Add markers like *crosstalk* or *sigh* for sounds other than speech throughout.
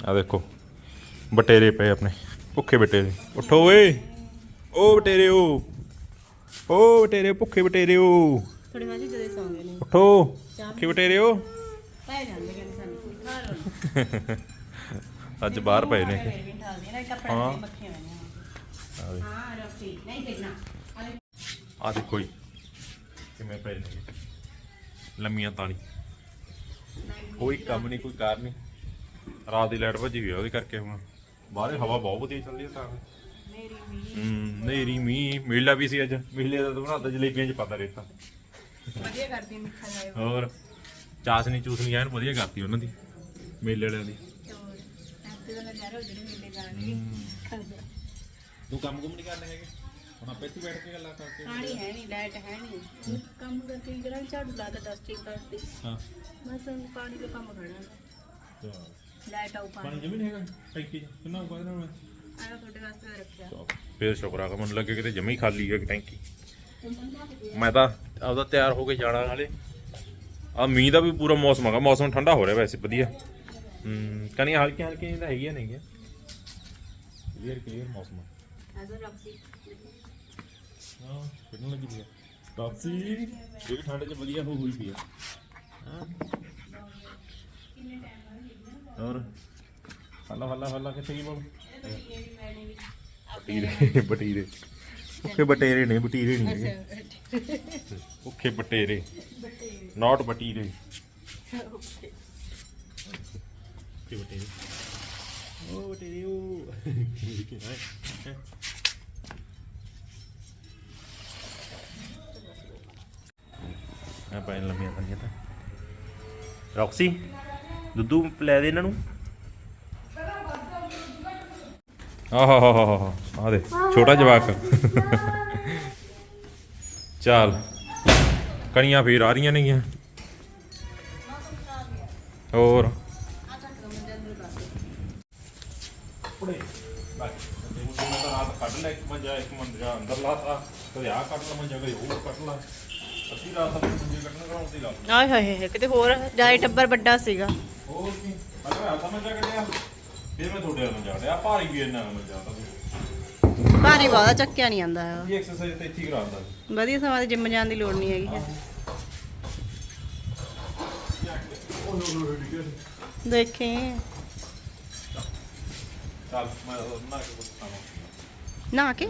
ਆ ਦੇਖੋ ਬਟੇਰੇ ਪਏ ਆਪਣੇ ਭੁੱਖੇ ਬਟੇਰੇ। ਉੱਠੋ ਓਏ ਓ ਬਟੇਰੇ ਓ ਓ ਬਟੇਰੇ ਭੁੱਖੇ ਬਟੇਰੇ ਓ ਥੋੜੀ ਮਾਜੀ ਜਦੇ ਸੌਂ ਗਏ ਨੇ। ਉੱਠੋ ਭੁੱਖੇ ਬਟੇਰੇ ਓ ਪੈ ਜਾਂਦੇ ਕਹਿੰਦੇ ਸਾਨੂੰ। *laughs* ਅੱਜ ਬਾਹਰ ਪਏ ਨੇ। ਨਾ ਹਾਂ। ਨੇ। ਹਾਂ ਰੱਖੀ ਨਹੀਂ ਦੇਖਣਾ ਆ ਦੇਖੋ ਜੀ ਕਿਵੇਂ ਪਏ ਨੇ। ਲੰਮੀਆਂ ਤਾਣੀ ਕੋਈ ਕੰਮ ਨਹੀਂ ਕੋਈ ਕਾਰ ਨਹੀਂ। ਰਾਤ ਦੀ ਲਾਈਟ ਭੱਜੀ ਹੋਈ ਆ ਉਹਦੇ ਕਰਕੇ ਹੁਣ ਬਾਹਰੇ ਹਵਾ ਬਹੁਤ ਵਧੀਆ ਚੱਲਦੀ ਹੈ ਤਾਂ ਮੇਰੀ ਮੀ ਹੂੰ ਨੇਰੀ ਮੀਂਹ ਮੇਲਾ ਵੀ ਸੀ ਅੱਜ। ਮੇਲੇ ਦਾ ਤਾਂ ਬਣਾਤਾ ਜਲੇਬੀਆਂ ਚ ਪਾਤਾ ਰੇਤਾ। ਵਧੀਆ ਕਰਦੀ ਮਿੱਠਾ ਜਾਏ ਹੋਰ ਚਾਸਨੀ ਚੂਸਨੀ ਐਨ ਵਧੀਆ ਕਰਤੀ ਉਹਨਾਂ ਦੀ ਮੇਲੇ ਵਾਲਿਆਂ ਦੀ ਐਤੇ ਦਾ ਨਜ਼ਾਰਾ ਹੋ ਜਿਹੜੇ ਮੇਲੇ ਜਾਣ ਹੂੰ। ਤੂੰ ਕੰਮ ਕੁਮ ਨਹੀਂ ਕਰਨਾ ਹੈਗੇ? ਹੁਣ ਆਪੇ ਇੱਥੇ ਬੈਠ ਕੇ ਗੱਲਾਂ ਕਰਦੇ ਪਾਣੀ ਹੈ ਨਹੀਂ ਲਾਈਟ ਹੈ ਨਹੀਂ ਕੰਮ ਕਰਕੇ ਕਰਾਂ ਝਾੜੂ ਲਾ ਕੇ ਡਸਟਿੰਗ ਕਰਦੀ ਹਾਂ। ਬਸ ਹੁਣ ਪਾਣੀ ਦਾ ਕੰਮ ਖੜਾ ਚਲੋ। ਲਾਈਟ ਆਉ ਪਾਣੀ। ਪਾਣੀ ਜਮੀ ਨਹੀਂ ਹੈਗਾ? ਟੈਂਕੀ ਚ ਕਿੰਨਾ ਹੋਊਗਾ ਇਹਦੇ ਨਾਲ ਆਇਆ ਤੁਹਾਡੇ ਵਾਸਤੇ ਰੱਖਿਆ। ਫੇਰ ਸ਼ੁਕਰ ਆ ਮੈਨੂੰ ਲੱਗੇ ਕਿਤੇ ਜਮੀ ਖਾਲੀ ਹੈ ਟੈਂਕੀ ਮੈਂ ਤਾਂ ਆਪਦਾ ਤਿਆਰ ਹੋ ਕੇ ਜਾਣਾ ਨਾਲੇ। ਆ ਮੀਂਹ ਦਾ ਵੀ ਪੂਰਾ ਮੌਸਮ ਹੈਗਾ ਮੌਸਮ ਠੰਡਾ ਹੋ ਰਿਹਾ ਵੈਸੇ ਵਧੀਆ। ਹੂੰ ਕਣੀਆਂ ਹਲਕੀਆਂ ਹਲਕੀਆਂ ਜਿਹੀਆਂ ਤਾਂ ਹੈਗੀਆਂ ਨੇਗੀਆਂ ਕਲੀਅਰ ਕਲੀਅਰ ਮੌਸਮ ਆ। ਐਸਾ ਰੱਖੀ ਹਾਂ ਕਿੰਨਾ ਲੱਗੀ ਪਈ ਆ। ਟਾਪਸੀ ਇਹ ਵੀ ਠੰਡ 'ਚ ਵਧੀਆ ਹੋ ਹੋਈ ਪਈ ਆ। ਹਾਂ। ਹੋਰ? ਹੱਲਾ ਹੱਲਾ ਹੱਲਾ ਕਿੱਥੇ ਗਈ ਬੋਲ ਬਟੀਰੇ ਬਟੀਰੇ ਭੁੱਖੇ ਬਟੇਰੇ ਨੇ ਬਟੀਰੇ ਨਹੀਂ ਹੈਗੇ। ਭੁੱਖੇ ਬਟੇਰੇ। ਨਾਟ ਬਟੀਰੇ। ਭੁੱਖੇ ਬਟੇਰੇ। ਉਹ ਬਟੇਰੇ ਉਹ ਆ ਪੈਨ ਲੰਮੀਆਂ ਕੰਨੀਆਂ ਤਾਂ। ਰੌਕਸੀ? ਦੁੱਧੂ ਲੈ ਦੇ ਇਹਨਾਂ ਨੂੰ। ਆਹਾ ਹਾ ਹਾ ਹਾ ਆ ਦੇ ਛੋਟਾ ਜਵਾਕ। ਚੱਲ। ਕਣੀਆਂ ਫੇਰ ਆ ਰਹੀਆਂ ਨੇਗੀਆਂ। ਹੋਰ। ਕੱਢ ਲਿਆ ਇੱਕ ਮੰਜਾ ਇੱਕ ਮੰਜਾ ਅੰਦਰ ਲਾਤਾ ਕਦੇ ਆ ਕੱਢ ਲਾ ਮੰਜਾ ਕਦੇ ਉਹ ਕੱਢ ਲਾ। ਅੱਧੀ ਰਾਤ ਤੱਕ ਮੰਜੇ ਕੱਢਣ ਕਰਾਉਣ ਦੀ ਲਾ ਆਏ ਹਾਏ ਹਾਏ ਕਿਤੇ ਹੋਰ ਜਾਏ ਟੱਬਰ ਵੱਡਾ ਸੀਗਾ। ਹੋਰ ਕੀ? ਅਗਰ ਆ ਮੰਜਾ ਕੱਢਿਆ ਫਿਰ ਮੈਂ ਤੁਹਾਡੇ ਵੱਲ ਜਾ ਰਿਹਾ ਭਾਰੀ ਵੀ ਇਹਨਾਂ ਭਾਰੀ ਬਹੁਤਾ ਚੱਕਿਆ ਨਹੀਂ ਆਂਦਾ ਇਹ ਐਕਸਰਸਾਈਜ਼ ਤਾਂ ਇੱਥੇ ਹੀ ਕਰਾਉਂਦਾ ਵਧੀਆ ਸਮਾਂ ਤੇ ਜਿੰਮ ਜਾਣ ਦੀ ਲੋੜ ਨਹੀਂ ਹੈਗੀ। ਹੈ। ਉਹ ਨੋ ਨੋ ਡਿਗਰ ਦੇਖੇ। ਚੱਲ ਮੈਂ ਨਾ ਕੇ?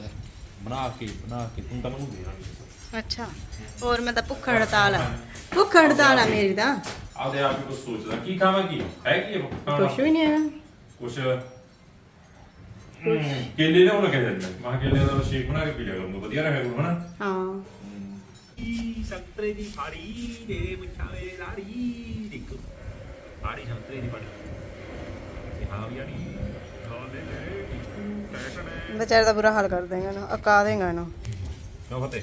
ਬਣਾ ਕੇ ਬਣਾ ਕੇ। ਤੂੰ ਤਾਂ ਮੈਨੂੰ ਦੇ ਰਹਾ ਅੱਛਾ ਹੋਰ ਮੈਂ ਤਾਂ ਭੁੱਖ ਹੜਤਾਲ ਆ। ਭੁੱਖ ਹੜਤਾਲ ਆ ਮੇਰੀ ਤਾਂ। ਆਪਦੇ ਆਪ ਹੀ ਕੁਝ ਸੋਚਦਾ। ਕੀ ਖਾਵਾਂ ਕੀ? ਹੈ ਕੀ ਕੁਛ ਵੀ ਨਹੀਂ ਹੈਗਾ। ਹਮ, ਕੇਲੇ ਲਿਆਉਣ ਲੱਗੇ ਜਾਂਦੇ ਮਾਂ ਕੇਲੇ ਦਾ ਸ਼ੇਕ ਬਣਾ ਕੇ ਪੀ ਲਿਆ ਕਰੂੰਗਾ। ਵਧੀਆ ਰਹੇਗਾ ਹਨਾ ਹਾਂ। ਸੰਤਰੇ ਦੀ ਫਾੜੀ ਦੇ ਮੁੱਛਾਂ ਲਾੜੀ ਦੇਖ ਫਾੜੀ ਸੰਤਰੇ ਦੀ ਫਾੜੀ। ਤੇ ਹਾਂ ਵੀ ਖਾ ਦੇ ਲੈ ਟੈਟਣੇ ਵਿਚਾਰੇ ਦਾ ਬੁਰਾ ਹਾਲ ਕਰ ਦੇਗਾ ਨਾ ਅਕਾ ਦੇਗਾ ਨਾ ਨੋ ਫਤੇ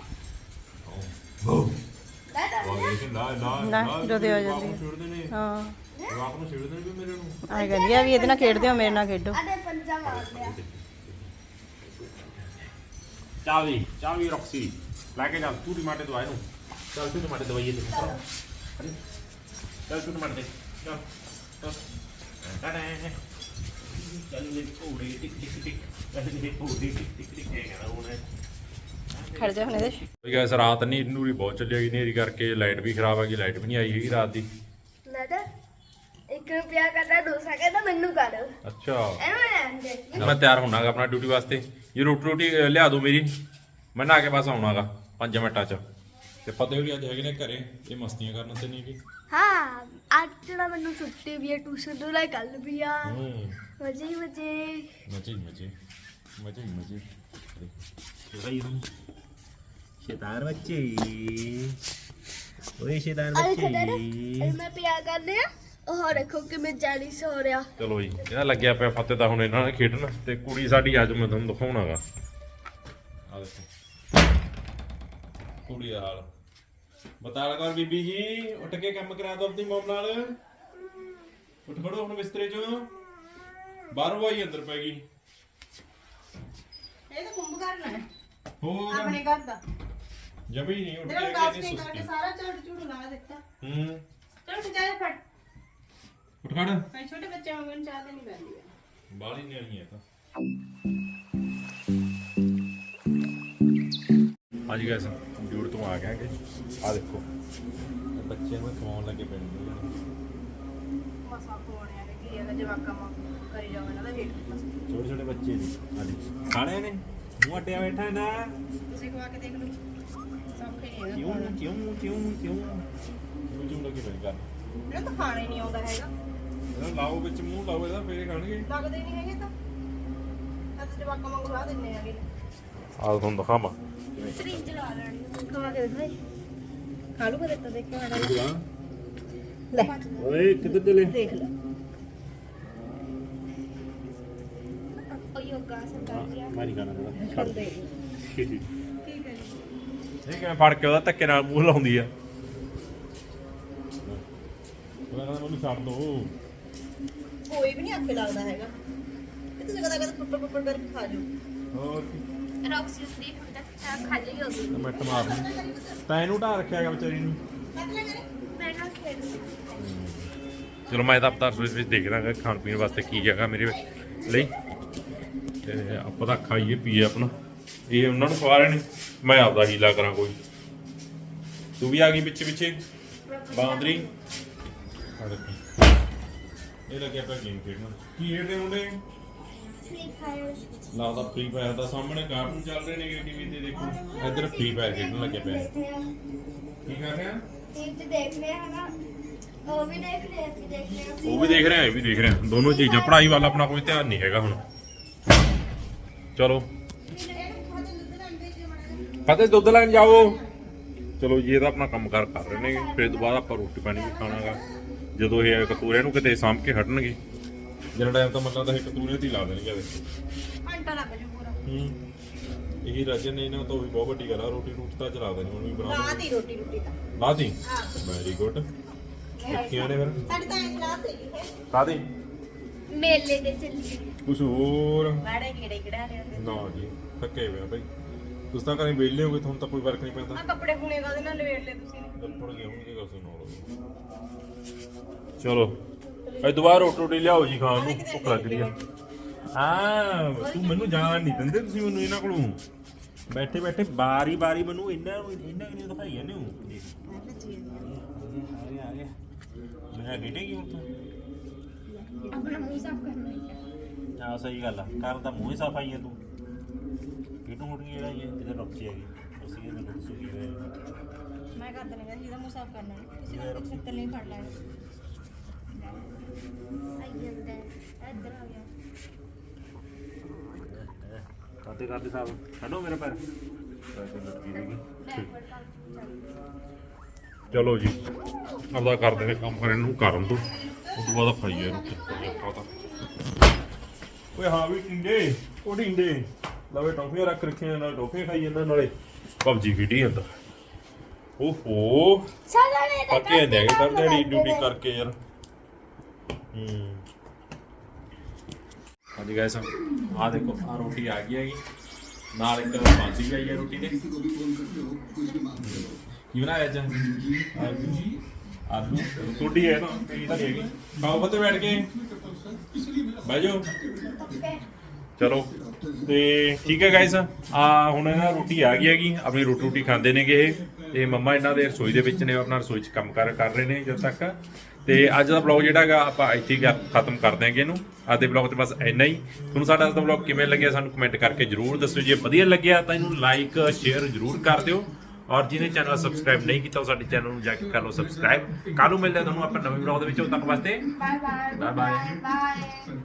ਲੇਕਿਨ ਨਾ ਨਾ ਨਾ ਜਦੋਂ ਆ ਜਾਂਦੀ ਹੈ। ਛੁੱਟਦੇ ਨੇ। ਹਾਂ। ਜਵਾਕ ਨੂੰ ਛੇੜਦੇ ਨੇ ਵੀ ਮੇਰੇ ਨੂੰ। ਆਏ ਕਹਿੰਦੀ ਆ ਵੀ ਇਹਦੇ ਨਾਲ ਖੇਡਦੇ ਹੋ ਮੇਰੇ ਨਾਲ ਖੇਡੋ। ਅਦੇ ਪੰਜਾ ਮਾਰ ਲਿਆ। ਚਾਵੀ ਚਾਵੀ ਰੋਕਸੀ ਲੈ ਕੇ ਜਾ ਤੂੰ ਟਮਾਟੇ ਦਵਾਈ ਨੂੰ। ਚੱਲ ਤੂੰ ਟਮਾਟੇ ਦਵਾਈਏ ਤੇ। ਚੱਲ। ਤੂੰ ਟਮਾਟੇ ਦੇ। ਚੱਲ ਟਾਟਾ ਚੱਲ ਲੈ ਕੋੜੇ ਟਿਕ ਟਿਕ ਟਿਕ। ਚੱਲ ਲੈ ਕੋੜੇ ਟਿਕ ਟਿਕ ਟਿਕ। ਇਹ ਕਰਾ ਉਹਨੇ ਖੜ ਜਾ ਹੁਣ ਇਹਦੇ ਰਾਤ ਨਹੀਂ ਨੂਰੀ ਬਹੁਤ ਚੱਲੀ ਗਈ ਨੇਰੀ ਕਰਕੇ ਲਾਈਟ ਵੀ ਖਰਾਬ ਆ ਗਈ ਲਾਈਟ ਵੀ ਨਹੀਂ ਆਈ ਹੈਗੀ ਰਾਤ ਦੀ। ਮੈਂ ਤਿਆਰ ਹੋਣਾਗਾ ਆਪਣਾ ਡਿਊਟੀ ਵਾਸਤੇ। ਇਹ ਰੋਟੀ ਰੋਟੀ ਲਿਆ ਦਿਓ ਮੇਰੀ। ਮੈਂ ਨਾ ਕੇ ਬਸ ਆਉਣਾਗਾ 5 ਮਿੰਟਾਂ ਚ। ਤੇ ਫਤਿਹ ਹੋਰੀ ਅੱਜ ਹੈਗੇ ਨੇ ਘਰੇ ਇਹ ਮਸਤੀਆਂ ਕਰਨ ਤੇ ਨਹੀਂ ਕਿ ਹਾਂ ਅੱਜ ਤਾਂ ਮੈਨੂੰ ਛੁੱਟੀ ਵੀ ਹੈ ਟਿਊਸ਼ਨ ਤੋਂ ਲੈ ਕੱਲ ਵੀ ਆ। ਹੂੰ। ਮਜੇ ਮਜੇ। ਮਜੇ ਮਜੇ। ਮਜੇ ਮਜੇ। ਸ਼ੈਤਾਨ ਬੱਚੇ। ਓਏ ਸ਼ੈਤਾਨ ਬੱਚੇ। ਮੈਂ ਪਿਆ ਕਰਨੇ ਆ। ਉਹ ਰੱਖੋ ਕਿਵੇਂ ਜਾਲੀ ਸੋ ਰਿਹਾ। ਚਲੋ ਜੀ ਇਹਦਾ ਲੱਗਿਆ ਪਿਆ ਫਤਿਹ ਤਾਂ ਹੁਣ ਇਹਨਾਂ ਨੇ ਖੇਡਣਾ। ਤੇ ਕੁੜੀ ਸਾਡੀ ਅੱਜ ਮੈਂ ਤੁਹਾਨੂੰ ਦਿਖਾਉਣਾਗਾ। ਆ ਦੇਖੋ। ਕੁੜੀ ਦਾ ਬਤਾਲ ਕਰ ਬੀਬੀ ਜੀ ਉੱਠ ਕੇ ਕੰਮ ਕਰਾ ਦੋ ਆਪਣੀ ਮਮ ਨਾਲ। ਉੱਠ ਖੜੋ ਹੁਣ ਬਿਸਤਰੇ 'ਚੋਂ। ਬਾਹਰੋਂ ਆਈ ਅੰਦਰ ਪੈ ਗਈ। ਇਹ ਤਾਂ ਕੁੰਭ ਕਰਨਾ ਹੈ। ਹੋਰ। ਆਪਣੇ ਘਰ ਦਾ। ਜਮੀ ਨਹੀਂ ਉੱਠ ਤੇਰਾ ਕੇ ਨਹੀਂ ਕਰਕੇ ਸੁਸਤੀ ਸਾਰਾ ਝਾੜ ਝੂੜ ਲਾ ਦਿੱਤਾ। ਹੂੰ। ਚਲ ਤੂੰ ਜਾ ਫੜ। ਉੱਠ ਖੜ। ਮੈਂ ਛੋਟੇ ਬੱਚਿਆਂ ਵਾਂਗੂ ਇਹਨੂੰ ਚਾਹ ਦੇਣੀ ਪੈਂਦੀ ਹੈ ਬਾਲੀ ਤਾਂ। ਹਾਂਜੀ ਗਾਇਸ ਕੰਪਿਊਟਰ ਤੋਂ ਆ ਕਿ ਆ ਦੇਖੋ। ਇਹ ਬੱਚੇ ਨੂੰ ਖਵਾਉਣ ਲੱਗੇ ਪੈਣ ਮਸਾ ਕੋਣਿਆ ਨੇ ਕੀ ਹੈਗਾ ਜਵਾਕਾਂ ਵਾਂ ਕਰੀ ਜਾਓ ਇਹਨਾਂ ਦਾ ਵੇਟ। ਛੋਟੇ ਛੋਟੇ ਬੱਚੇ ਨੇ। ਹਾਂਜੀ ਖਾਣੇ ਨੇ? ਮੂੰਹ ਅੱਡਿਆ ਬੈਠਾ ਨਾ ਤੁਸੀਂ ਖਵਾ ਕੇ ਦੇਖ ਲਓ। ਸੌਖੇ ਹੀ। ਹੈਗਾ ਕਿਉਂ ਖਾਣਾ। ਕਿਉਂ ਕਿਉਂ ਕਿਉਂ ਕਿਉਂ ਕਿਉਂ ਲੱਗੇ ਪਏ ਕਰ ਇਹਨਾਂ ਤਾਂ ਖਾਣਾ ਹੀ ਨਹੀਂ ਆਉਂਦਾ ਹੈਗਾ ਇਹਦਾ ਲਾਓ ਵਿੱਚ ਮੂੰਹ ਲਾਓ ਇਹਦਾ ਫੇਰ ਖਾਣਗੇ ਲੱਗਦੇ ਨਹੀਂ ਹੈਗੇ ਤਾਂ ਅੱਜ ਜਵਾਕਾਂ ਵਾਂਗੂ ਲਾ ਦਿੰਨੇ ਆਗੇ ਆ। ਤੁਹਾਨੂੰ ਦਿਖਾਵਾਂ ਸਰਿੰਜ ਲਾ ਲੈਣੀ ਖਵਾ ਕੇ ਦਿਖਾਈ ਖਾ ਲੂਗਾ ਦਿੱਤਾ ਦੇਖਿਓ ਆੜਾ ਲੈ। ਲੈ ਓਏ ਕਿੱਧਰ ਚਲੇ ਦੇਖ ਲੈ ਉਹ ਯੋਗਾ ਸੰਭਾਲ ਗਿਆ ਮੈਂ ਨਹੀਂ ਖਾਣਾ ਥੋੜਾ ਚੱਲ ਦੇ ਕੀ ਇਹ ਕਿਵੇਂ ਫੜ ਕੇ ਉਹਦਾ ਧੱਕੇ ਨਾਲ ਮੂੰਹ ਲਾਉਂਦੀ ਆ? ਉਹ ਕਹਿੰਦਾ ਮੈਨੂੰ ਛੱਡ ਦੋ। ਕੋਈ ਵੀ ਨਹੀਂ ਆਖੇ ਲੱਗਦਾ ਹੈਗਾ। ਇਹ ਤੁਸੀਂ ਕਦਾ ਕਦਾ ਪੱਪੜ ਪੱਪੜ ਕਰਕੇ ਖਾ ਜਾਓ। ਹੋਰ ਰੌਕਸੀ ਦੀ ਹੁਣ ਤੱਕ ਖਾ ਲਈ ਹੋਗੀ ਮਿੰਟ ਮਾਰ ਤੈਨੂੰ ਇਹਨੂੰ ਢਾ ਰੱਖਿਆਗਾ ਵਿਚਾਰੀ ਨੂੰ। ਮੈਂ ਨਾ ਖੇਡ ਚਲੋ ਮੈਂ ਤਾਂ ਆਪਦਾ ਰਸੋਈ ਵਿੱਚ ਦੇਖਦਾ ਕਿ ਖਾਣ ਪੀਣ ਵਾਸਤੇ ਕੀ ਹੈਗਾ ਮੇਰੇ ਲਈ। ਤੇ ਆਪਾਂ ਤਾਂ ਖਾਈਏ ਪੀਏ ਆਪਣਾ। ਇਹ ਉਹਨਾਂ ਨੂੰ ਖਵਾ ਰਹੇ ਨੇ ਮੈਂ ਆਪਦਾ ਹੀਲਾ ਕਰਾਂ ਕੋਈ। ਤੂੰ ਵੀ ਆ ਗਈ ਪਿੱਛੇ ਪਿੱਛੇ। ਬਾਂਦਰੀ। ਇਹ ਲੱਗਿਆ ਪਿਆ ਗੇਮ ਖੇਡਣ। ਕੀ ਖੇਡਦੇ ਹੁੰਦੇ ਲੱਗਦਾ ਫ੍ਰੀ ਫਾਇਰ ਦਾ ਸਾਹਮਣੇ ਕਾਰਟੂਨ ਚੱਲ ਰਹੇ ਨੇ ਟੀਵੀ ਤੇ ਦੇਖੋ। ਇੱਧਰ ਫ੍ਰੀ ਫਾਇਰ ਖੇਡਣ ਲੱਗੇ ਪਿਆ ਕੀ ਕਰ ਰਹੇ? ਆ ਟੀਵੀ ਤੇ ਦੇਖ ਲਿਆ ਨਾ ਉਹ ਵੀ ਦੇਖ ਲਿਆ ਅਸੀਂ ਦੇਖ ਲਿਆ ਉਹ ਵੀ ਦੇਖ ਰਹੇ ਆ ਇਹ ਵੀ ਦੇਖ ਰਹੇ। ਆ ਦੋਨੋਂ ਚੀਜ਼ਾਂ, ਪੜ੍ਹਾਈ ਵੱਲ ਆਪਣਾ ਕੋਈ ਧਿਆਨ ਨਹੀਂ ਹੈਗਾ ਹੁਣ। ਚਲੋ। ਫਤਿਹ ਦੁੱਧ ਲੈਣ ਜਾਓ। ਚਲੋ ਜੀ ਇਹਦਾ ਆਪਣਾ ਕੰਮ ਕਾਰ ਕਰ ਰਹੇ ਨੇ ਫਿਰ ਦੁਬਾਰਾ ਆਪਾਂ ਰੋਟੀ ਪਾਣੀ ਵੀ ਖਾਣਾਗਾ। ਜਦੋਂ ਇਹ ਕਤੂਰੇ ਨੂੰ ਕਿਤੇ ਸਾਂਭ ਕੇ ਹਟਣਗੇ। ਜਿਹੜਾ ਟਾਈਮ ਤਾਂ ਮਤਲਬ ਤਾਂ ਇਹ ਕਤੂਰੇ ਤੇ ਹੀ ਲਾ ਦੇਣਗੇ ਦੇਖੋ ਘੰਟਾ ਲੱਗ ਜੂ ਪੂਰਾ। ਹੂੰ। ਇਹ ਰਜਨ ਨੇ ਇਹਨਾਂ ਤੋਂ ਵੀ ਬਹੁਤ ਵੱਡੀ ਗੱਲ ਆ ਰੋਟੀ ਰੂਟੀ ਤਾਂ ਚਲਾ ਦੇਣੀ ਹੁਣ ਵੀ ਬਣਾ ਹੀ ਰੋਟੀ ਰੋਟੀ ਤਾਂ। ਲਾਤੀ? ਵੈਰੀ ਗੁੱਡ ਕਿਉਂ ਨੇ ਫਿਰ? ਸਾਡੀ ਤਾਂ ਇਹ ਕਲਾਸ ਹੈਗੀ ਹੈ ਕਾਦੀ ਮੇਲੇ ਤੇ ਚੱਲੀ ਕੁਛ ਹੋਰ? ਬਾੜੇ ਕੀੜੇ ਕਿੜਾ ਲਿਆਉਂਦੇ ਨਾ ਜੀ ਥੱਕੇ ਹੋਏ ਆ ਭਾਈ ਤੁਸੀਂ ਤਾਂ ਕਰੇ ਵਿਹਲੇ ਹੋਗੇ ਤੁਹਾਨੂੰ ਤਾਂ ਕੋਈ ਫ਼ਰਕ ਨਹੀਂ ਪੈਂਦਾ। ਆ ਕੱਪੜੇ ਪੁਣੇ ਕਾਦੇ ਨਾਲ ਲਵੇੜ ਲਏ ਤੁਸੀਂ? ਨੇ ਲੱਪੜ ਗਏ ਹੋਣਗੇ ਗੱਲ ਸੁਣੋ ਚਲੋ ਇਹ ਦੁਬਾਰਾ ਰੋਟੀ ਰੋਟੀ ਲਿਆਓ ਜੀ ਖਾਣ ਨੂੰ ਭੁੱਖ ਲੱਗ ਰਹੀ ਆ। ਹਾਂ ਤੂੰ ਮੈਨੂੰ ਜਾਣ ਨਹੀਂ ਦਿੰਦੇ ਤੁਸੀਂ ਮੈਨੂੰ ਇਹਨਾਂ ਕੋਲੋਂ। ਬੈਠੇ ਬੈਠੇ ਬਾਰੀ ਬਾਰੀ ਮੈਨੂੰ ਇਹਨਾਂ ਨੂੰ ਇਹਨਾਂ ਕਿਨੇ ਦਿਖਾਈ ਜਾਂਦੇ ਹੋ? ਮੈਂ ਹੁਣ ਤੂੰ? ਆਪਣਾ ਮੂੰਹ ਸਾਫ਼ ਕਰਨਾ ਹੈ ਆ। ਸਹੀ ਗੱਲ ਆ। ਕਰ ਤਾਂ ਮੂੰਹ ਹੀ ਸਾਫ਼ ਆਈ ਹੈ ਤੂੰ। ਕਿਟੂ ਮੁੜ ਗਈ ਜਿਹੜਾ ਇਹ ਕਿਤੇ ਰੁੱਕ ਹੈਗੀ ਉਸੇ ਦੇ ਰੁੱਕ ਸੁਗੀ ਹੋਏ ਮੈਂ ਕਰ ਦਨੇ ਜਿਹਦਾ ਮੂੰਹ ਸਾਫ਼ ਕਰਨਾ ਹੈ। ਤੁਸੀਂ ਨਾ ਕੁਝ ਸਿੱਤਲ ਨਹੀਂ ਫੜ ਲੈਣਾ। ਆਈ ਜਾਂਦਾ ਹੈ। ਇੱਧਰ ਆ ਗਿਆ। ਕਾਤੇ ਕਾਤੇ ਸਾਫ਼ ਛੱਡੋ ਮੇਰੇ ਪੈਰ। ਬੈਕਵਰਡ ਕਰ ਚੱਲ ਚਲੋ ਜੀ ਆਪਦਾ ਕਰਦੇ ਨੇ ਕੰਮ ਕਰਨ ਨੂੰ ਕਰਨ ਤੋਂ। ਉਸ ਤੋਂ ਬਾਅਦ ਖਾਈਏ ਰੋਟੀ ਓਏ ਹਾਂ ਵੀ ਟਿੰਡੇ ਉਹ ਟਿੰਡੇ। ਲਵੇ ਟੌਫੀਆਂ ਰੱਖ ਰੱਖੀਆਂ ਨਾਲ ਟੌਫੀਆਂ ਖਾਈ ਜਾਂਦਾ ਨਾਲੇ। ਪਬਜੀ ਖੇਡੀ ਜਾਂਦਾ। ਓਹੋ। ਸਾਡਾ ਨੇ ਪੱਕੇ ਜਾਂਦੇ ਡਿਊਟੀ ਕਰਕੇ ਯਾਰ। ਹੂੰ। ਹਾਂਜੀ ਗਾਇਸ ਆ ਦੇਖੋ ਆ ਰੋਟੀ ਆ ਗਈ ਹੈਗੀ। ਨਾਲ ਇੱਕ ਬਾਂਸੀ ਵੀ ਆਈ ਹੈ ਰੋਟੀ ਦੇ ਕੀ ਬਣਾਇਆ ਅੱਜ? ਆਲੂ। ਆਲੂ ਟੋਡੀ ਹੈ ਨਾ ਤਾਂ ਹੈਗੀ। ਖਾਓ ਬੈਠ ਕੇ। ਬਹਿ ਜਾਓ। ਚਲੋ। ਤੇ ਠੀਕ ਹੈ ਗਾਇਸ ਆ ਹੁਣ ਇਹਨਾਂ ਰੋਟੀ ਆ ਗਈ ਹੈਗੀ ਆਪਣੀ ਰੋਟੀ ਰੋਟੀ ਖਾਂਦੇ ਨੇਗੇ ਇਹ। ਤੇ ਮੰਮਾ ਇਹਨਾਂ ਦੇ ਰਸੋਈ ਦੇ ਵਿੱਚ ਨੇ ਆਪਣਾ ਰਸੋਈ 'ਚ ਕੰਮ ਕਰ ਕਰ ਰਹੇ ਨੇ ਜਦ ਤੱਕ। ਤੇ ਅੱਜ ਦਾ ਬਲੌਗ ਜਿਹੜਾ ਹੈਗਾ ਆਪਾਂ ਇੱਥੇ ਹੀ ਖਤਮ ਕਰ ਦਿਆਂਗੇ ਇਹਨੂੰ। ਅੱਜ ਦੇ ਬਲੌਗ 'ਚ ਬਸ ਇੰਨਾ ਹੀ। ਤੁਹਾਨੂੰ ਸਾਡਾ ਅੱਜ ਦਾ ਬਲੌਗ ਕਿਵੇਂ ਲੱਗਿਆ ਸਾਨੂੰ ਕਮੈਂਟ ਕਰਕੇ ਜਰੂਰ ਦੱਸਿਓ। ਜੇ ਵਧੀਆ ਲੱਗਿਆ ਤਾਂ ਇਹਨੂੰ ਲਾਈਕ ਸ਼ੇਅਰ ਜਰੂਰ ਕਰ ਦਿਓ। ਔਰ ਜਿਹਨੇ ਚੈਨਲ ਸਬਸਕ੍ਰਾਈਬ ਨਹੀਂ ਕੀਤਾ ਉਹ ਸਾਡੇ ਚੈਨਲ ਨੂੰ ਜਾ ਕੇ ਕਰ ਲਓ ਸਬਸਕ੍ਰਾਈਬ ਕੱਲ ਨੂੰ ਮਿਲਦੇ ਤੁਹਾਨੂੰ ਆਪਾਂ ਨਵੇਂ ਬਲੌਗ ਦੇ ਵਿੱਚ। ਉਦੋਂ ਤੱਕ ਵਾਸਤੇ ਬਾਏ ਬਾਏ bye. ਬਾਏ